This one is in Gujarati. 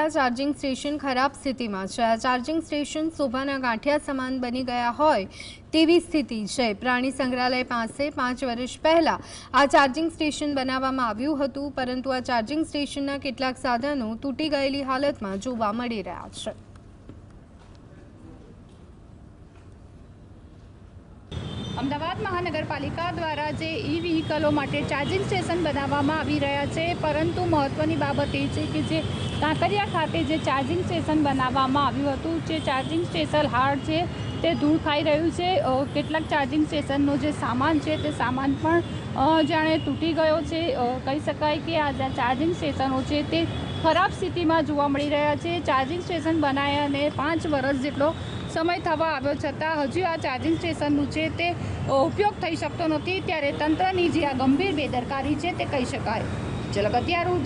આ ચાર્જિંગ સ્ટેશન ખરાબ સ્થિતિમાં છે. આ ચાર્જિંગ સ્ટેશન શોભાના ગાંઠિયા સમાન બની ગયા હોય તેવી સ્થિતિ છે. પ્રાણી સંગ્રહાલય પાસે પાંચ વર્ષ પહેલાં આ ચાર્જિંગ સ્ટેશન બનાવવામાં આવ્યું હતું, પરંતુ આ ચાર્જિંગ સ્ટેશનના કેટલાક સાધનો તૂટી ગયેલી હાલતમાં જોવા મળી રહ્યા છે. અમદાવાદ મહાનગરપાલિકા દ્વારા જે ઈ વ્હીકલો માટે ચાર્જિંગ સ્ટેશન બનાવવામાં આવી રહ્યા છે, પરંતુ મહત્ત્વની બાબત એ છે કે જે કાંકરિયા ખાતે જે ચાર્જિંગ સ્ટેશન બનાવવામાં આવ્યું હતું, જે ચાર્જિંગ સ્ટેશન હાર્ડ છે, તે ધૂળ ખાઈ રહ્યું છે. કેટલાક ચાર્જિંગ સ્ટેશનનો જે સામાન છે, તે સામાન પણ જાણે તૂટી ગયો છે. કહી શકાય કે આ ચાર્જિંગ સ્ટેશનો છે, તે ખરાબ સ્થિતિમાં જોવા મળી રહ્યા છે. ચાર્જિંગ સ્ટેશન બનાવ્યાને પાંચ વર્ષ જેટલો સમય થવા આવ્યો છતાં હજુ આ ચાર્જિંગ સ્ટેશનનું છે તે ઉપયોગ થઈ શકતો નથી, ત્યારે તંત્રની જે આ ગંભીર બેદરકારી છે તે કહી શકાય. ચલો અત્યારું